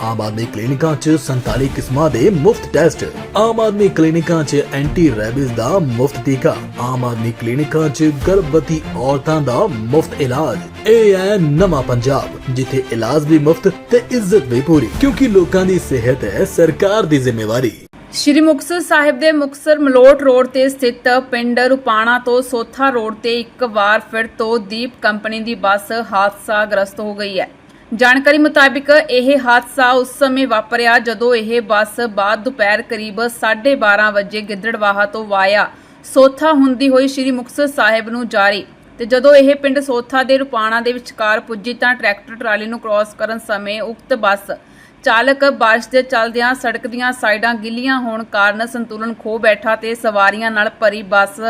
ਆਮ ਆਦਮੀ ਕਲੀਨਿਕਾਂ 'ਚ 47 ਕਿਸਮਾਂ ਦੇ ਮੁਫਤ ਟੈਸਟ। ਆਮ ਆਦਮੀ ਕਲੀਨਿਕਾਂ 'ਚ ਐਂਟੀ ਰੈਬਿਸ ਦਾ ਮੁਫਤ ਟੀਕਾ। ਆਮ ਆਦਮੀ ਕਲੀਨਿਕਾਂ 'ਚ ਗਰਭਵਤੀ ਔਰਤਾਂ ਦਾ ਮੁਫਤ ਇਲਾਜ। ਇਹ ਹੈ ਨਵਾਂ ਪੰਜਾਬ, ਜਿੱਥੇ ਇਲਾਜ ਵੀ ਮੁਫਤ ਤੇ ਇੱਜ਼ਤ ਵੀ ਪੂਰੀ। ਕਿਉਂਕਿ ਲੋਕਾਂ ਦੀ ਸਿਹਤ ਹੈ ਸਰਕਾਰ ਦੀ ਜ਼ਿੰਮੇਵਾਰੀ। ਸ਼੍ਰੀ ਮੁਕਤਸਰ ਸਾਹਿਬ ਦੇ ਮੁਕਤਸਰ ਮਲੋਟ ਰੋਡ ਤੇ ਸਥਿਤ ਪਿੰਡ ਰੁਪਾਣਾ ਤੋਂ ਸੋਥਾ ਰੋਡ ਤੇ ਇੱਕ ਵਾਰ ਫਿਰ ਤੋਂ ਦੀਪ ਕੰਪਨੀ ਦੀ ਬੱਸ ਹਾਦਸਾ ਗ੍ਰਸਤ ਹੋ ਗਈ ਹੈ। ਜਾਣਕਾਰੀ ਮੁਤਾਬਿਕ ਇਹ ਹਾਦਸਾ ਉਸ ਸਮੇਂ ਵਾਪਰਿਆ ਜਦੋਂ ਇਹ ਬੱਸ ਬਾਅਦ ਦੁਪਹਿਰ ਕਰੀਬ 12:30 ਵਜੇ ਗਿੱਦੜਵਾਹਾ ਤੋਂ ਵਾਇਆ। ਸੋਥਾ ਹੁੰਦੀ ਹੋਈ ਸ਼੍ਰੀ ਮੁਕਤਸਰ ਸਾਹਿਬ ਨੂੰ ਜਾਰੀ ਤੇ ਜਦੋਂ ਇਹ ਪਿੰਡ ਸੋਥਾ ਦੇ ਰੁਪਾਣਾ ਦੇ ਵਿਚਕਾਰ ਪੁੱਜੀ ਤਾਂ ਟਰੈਕਟਰ ਟਰਾਲੀ ਨੂੰ ਕ੍ਰਾਸ ਕਰਨ ਸਮੇਂ ਉਕਤ ਬੱਸ ਚਾਲਕ ਬਾਰਿਸ਼ ਦੇ ਚੱਲਦਿਆਂ ਸੜਕ ਦੀਆਂ ਸਾਈਡਾਂ ਗਿੱਲੀਆਂ ਹੋਣ ਕਾਰਨ ਸੰਤੁਲਨ ਖੋ ਬੈਠਾ ਤੇ ਸਵਾਰੀਆਂ ਨਾਲ ਭਰੀ ਬੱਸ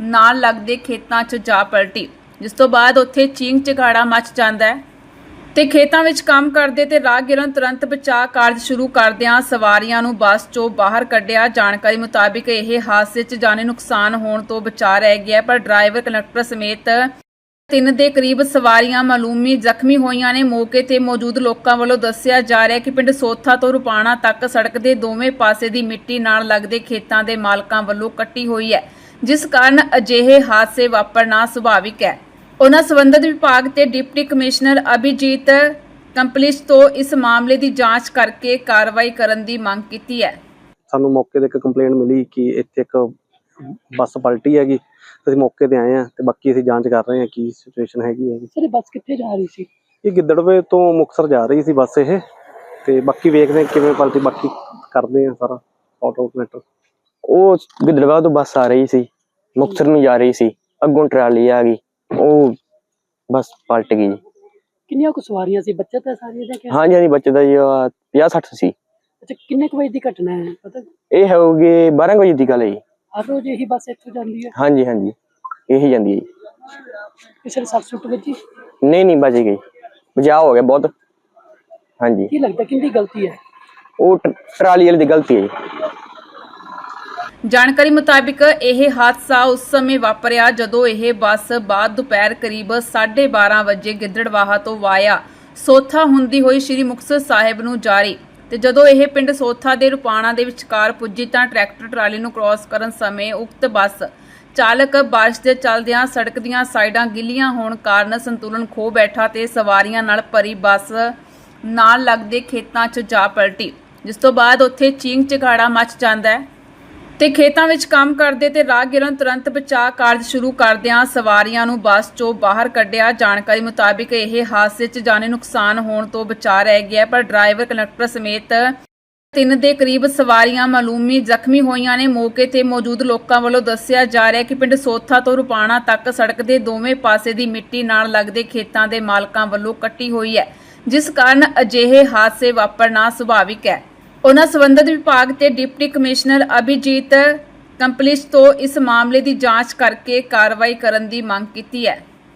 ਨਾਲ ਲੱਗਦੇ ਖੇਤਾਂ 'ਚ ਜਾ ਪਲਟੀ। ਜਿਸ ਤੋਂ ਬਾਅਦ ਉੱਥੇ ਚੀਂਗ ਚਿਹਾੜਾ ਮਚ ਜਾਂਦਾ ਹੈ। ਤੇ ਖੇਤਾਂ ਵਿੱਚ ਕੰਮ ਕਰਦੇ ਤੇ ਰਾਹਗੀਰਾਂ ਨੂੰ ਤੁਰੰਤ ਬਚਾਅ ਕਾਰਜ ਸ਼ੁਰੂ ਕਰਦਿਆਂ ਸਵਾਰੀਆਂ ਨੂੰ ਬੱਸ 'ਚੋਂ ਬਾਹਰ ਕੱਢਿਆ। ਜਾਣਕਾਰੀ ਮੁਤਾਬਿਕ ਇਹ ਹਾਦਸੇ 'ਚ ਜਾਨੀ ਨੁਕਸਾਨ ਹੋਣ ਤੋਂ ਬਚਾ ਰਹਿ ਗਿਆ ਪਰ ਡਰਾਈਵਰ, ਕੰਡਕਟਰ ਸਮੇਤ ਤਿੰਨ ਦੇ ਕਰੀਬ ਸਵਾਰੀਆਂ ਮਾਲੂਮੀ ਜ਼ਖਮੀ ਹੋਈਆਂ ਨੇ। ਮੌਕੇ ਤੇ ਮੌਜੂਦ ਲੋਕਾਂ ਵੱਲੋਂ ਦੱਸਿਆ ਜਾ ਰਿਹਾ ਕਿ ਪਿੰਡ ਸੋਥਾ ਤੋਂ ਰੁਪਾਣਾ ਤੱਕ ਸੜਕ ਦੇ ਦੋਵੇਂ ਪਾਸੇ ਦੀ ਮਿੱਟੀ ਨਾਲ ਲੱਗਦੇ ਖੇਤਾਂ ਦੇ ਮਾਲਕਾਂ ਵੱਲੋਂ ਕੱਟੀ ਹੋਈ ਹੈ, ਜਿਸ ਕਾਰਨ ਅਜਿਹੇ ਹਾਦਸੇ ਵਾਪਰਨਾ ਸੁਭਾਵਿਕ ਹੈ। ਉਹਨਾਂ ਸੰਬੰਧਿਤ ਵਿਭਾਗ ਤੇ ਡਿਪਟੀ ਕਮਿਸ਼ਨਰ ਅਭਿਜੀਤ ਕੰਪਲਿਸ਼ ਤੋਂ ਇਸ ਮਾਮਲੇ ਦੀ ਜਾਂਚ ਕਰਕੇ ਕਾਰਵਾਈ ਕਰਨ ਦੀ ਮੰਗ ਕੀਤੀ ਹੈ। ਸਾਨੂੰ ਮੌਕੇ ਤੇ ਇੱਕ ਕੰਪਲੇਂਟ ਮਿਲੀ ਕਿ ਇੱਥੇ ਇੱਕ ਬੱਸ ਪਲਟੀ ਹੈਗੀ ਅਸੀਂ ਮੌਕੇ ਤੇ ਆਏ ਆ ਤੇ ਬਾਕੀ ਅਸੀਂ ਜਾਂਚ ਕਰ ਰਹੇ ਹਾਂ ਕੀ ਸਿਚੁਏਸ਼ਨ ਹੈਗੀ ਹੈਗੀ ਸਰ ਇਹ ਬੱਸ ਕਿੱਥੇ ਜਾ ਰਹੀ ਸੀ? ਇਹ ਗਿੱਦੜਵੇ ਤੋਂ ਮੁਕਤਸਰ ਜਾ ਰਹੀ ਸੀ ਬੱਸ ਇਹ ਤੇ ਬਾਕੀ ਵੇਖਦੇ ਹਾਂ ਕਿਵੇਂ ਪਲਟੀ ਬਾਕੀ ਕਰਦੇ ਆ ਸਾਰਾ ਆਊਟ ਆਊਟ ਮੈਟਰ ਉਹ ਗਿੱਦੜਵਾ ਤੋਂ ਬੱਸ ਆ ਰਹੀ ਸੀ ਮੁਕਤਸਰ ਨੂੰ ਜਾ ਰਹੀ ਸੀ ਅੱਗੋਂ ਟਰਾਲੀ ਆ ਗਈ। ਉਹ ਬੱਸ ਪਲਟ ਗਈ ਜੀ। ਕਿੰਨੀਆਂ ਕੁ ਸਵਾਰੀਆਂ ਸੀ? ਬੱਚੇ ਤਾਂ ਸਾਰੀਆਂ ਦਾ ਕਿਆ ਹਾਂਜੀ ਹਾਂਜੀ ਬੱਚੇ ਦਾ ਜੀ 50 60 ਸੀ। ਅੱਛਾ ਕਿੰਨੇ ਕੁ ਵਜੇ ਦੀ ਘਟਨਾ ਹੈ? ਪਤਾ ਇਹ ਹੋਊਗੀ 12 ਵਜੇ ਦੀ ਗੱਲ ਹੈ ਜੀ। ਹਰ ਰੋਜ਼ ਇਹੀ ਬੱਸ ਇੱਥੋਂ ਜਾਂਦੀ ਹੈ? ਹਾਂਜੀ ਹਾਂਜੀ ਇਹੀ ਜਾਂਦੀ ਹੈ ਜੀ। ਕਿਸੇ ਨੇ ਸੱਟ ਸੁੱਟ ਵੱਜੀ? ਨਹੀਂ ਨਹੀਂ ਬਚ ਗਈ। ਬਚਾਅ ਹੋ ਗਿਆ ਬਹੁਤ। ਹਾਂਜੀ। ਕੀ ਲੱਗਦਾ ਕਿੰਦੀ ਗਲਤੀ ਹੈ? ਉਹ ਟ- ਟਰਾਲੀ ਵਾਲੇ ਦੀ ਗਲਤੀ ਹੈ ਜੀ। ਜਾਣਕਾਰੀ ਮੁਤਾਬਿਕ ਇਹ ਹਾਦਸਾ ਉਸ ਸਮੇਂ ਵਾਪਰਿਆ ਜਦੋਂ ਇਹ ਬੱਸ ਬਾਅਦ ਦੁਪਹਿਰ ਕਰੀਬ 12:30 ਵਜੇ ਗਿੱਦੜਵਾਹਾ ਤੋਂ ਵਾਇਆ। ਸੋਥਾ ਹੁੰਦੀ ਹੋਈ ਸ਼੍ਰੀ ਮੁਕਤਸਰ ਸਾਹਿਬ ਨੂੰ ਜਾਰੀ ਤੇ ਜਦੋਂ ਇਹ ਪਿੰਡ ਸੋਥਾ ਦੇ ਰੁਪਾਣਾ ਦੇ ਵਿਚਕਾਰ ਪੁੱਜੀ ਤਾਂ ਟਰੈਕਟਰ ਟਰਾਲੀ ਨੂੰ ਕ੍ਰਾਸ ਕਰਨ ਸਮੇਂ ਉਕਤ ਬੱਸ ਚਾਲਕ ਬਾਰਿਸ਼ ਦੇ ਚੱਲਦਿਆਂ ਸੜਕ ਦੀਆਂ ਸਾਈਡਾਂ ਗਿੱਲੀਆਂ ਹੋਣ ਕਾਰਨ ਸੰਤੁਲਨ ਖੋ ਬੈਠਾ ਤੇ ਸਵਾਰੀਆਂ ਨਾਲ ਭਰੀ ਬੱਸ ਨਾਲ ਲੱਗਦੇ ਖੇਤਾਂ 'ਚ ਜਾ ਪਲਟੀ। ਜਿਸ ਤੋਂ ਬਾਅਦ ਉੱਥੇ ਚੀਂਗ ਚਿਹਾੜਾ ਮਚ ਜਾਂਦਾ ਹੈ। ਤੇ ਖੇਤਾਂ ਵਿੱਚ ਕੰਮ ਕਰਦੇ ਤੇ ਰਾਹਗੀਰਾਂ ਨੂੰ ਤੁਰੰਤ ਬਚਾਅ ਕਾਰਜ ਸ਼ੁਰੂ ਕਰਦਿਆਂ ਸਵਾਰੀਆਂ ਨੂੰ ਬੱਸ 'ਚੋਂ ਬਾਹਰ ਕੱਢਿਆ। ਜਾਣਕਾਰੀ ਮੁਤਾਬਿਕ ਇਹ ਹਾਦਸੇ 'ਚ ਜਾਨੀ ਨੁਕਸਾਨ ਹੋਣ ਤੋਂ ਬਚਾ ਰਹਿ ਗਿਆ ਪਰ ਡਰਾਈਵਰ, ਕੰਡਕਟਰ ਸਮੇਤ ਤਿੰਨ ਦੇ ਕਰੀਬ ਸਵਾਰੀਆਂ ਮਾਲੂਮੀ ਜ਼ਖਮੀ ਹੋਈਆਂ ਨੇ। ਮੌਕੇ ਤੇ ਮੌਜੂਦ ਲੋਕਾਂ ਵੱਲੋਂ ਦੱਸਿਆ ਜਾ ਰਿਹਾ ਕਿ ਪਿੰਡ ਸੋਥਾ ਤੋਂ ਰੁਪਾਣਾ ਤੱਕ ਸੜਕ ਦੇ ਦੋਵੇਂ ਪਾਸੇ ਦੀ ਮਿੱਟੀ ਨਾਲ ਲੱਗਦੇ ਖੇਤਾਂ ਦੇ ਮਾਲਕਾਂ ਵੱਲੋਂ ਕੱਟੀ ਹੋਈ ਹੈ, ਜਿਸ ਕਾਰਨ ਅਜਿਹੇ ਹਾਦਸੇ ਵਾਪਰਨਾ ਸੁਭਾਵਿਕ ਹੈ। ਉਹਨਾਂ ਸੰਬੰਧਿਤ ਵਿਭਾਗ ਤੇ ਡਿਪਟੀ ਕਮਿਸ਼ਨਰ ਅਭਿਜੀਤ ਕੰਪਲਿਸ਼ ਤੋਂ ਇਸ ਮਾਮਲੇ ਦੀ ਜਾਂਚ ਕਰਕੇ ਕਾਰਵਾਈ ਕਰਨ ਦੀ ਮੰਗ ਕੀਤੀ ਹੈ।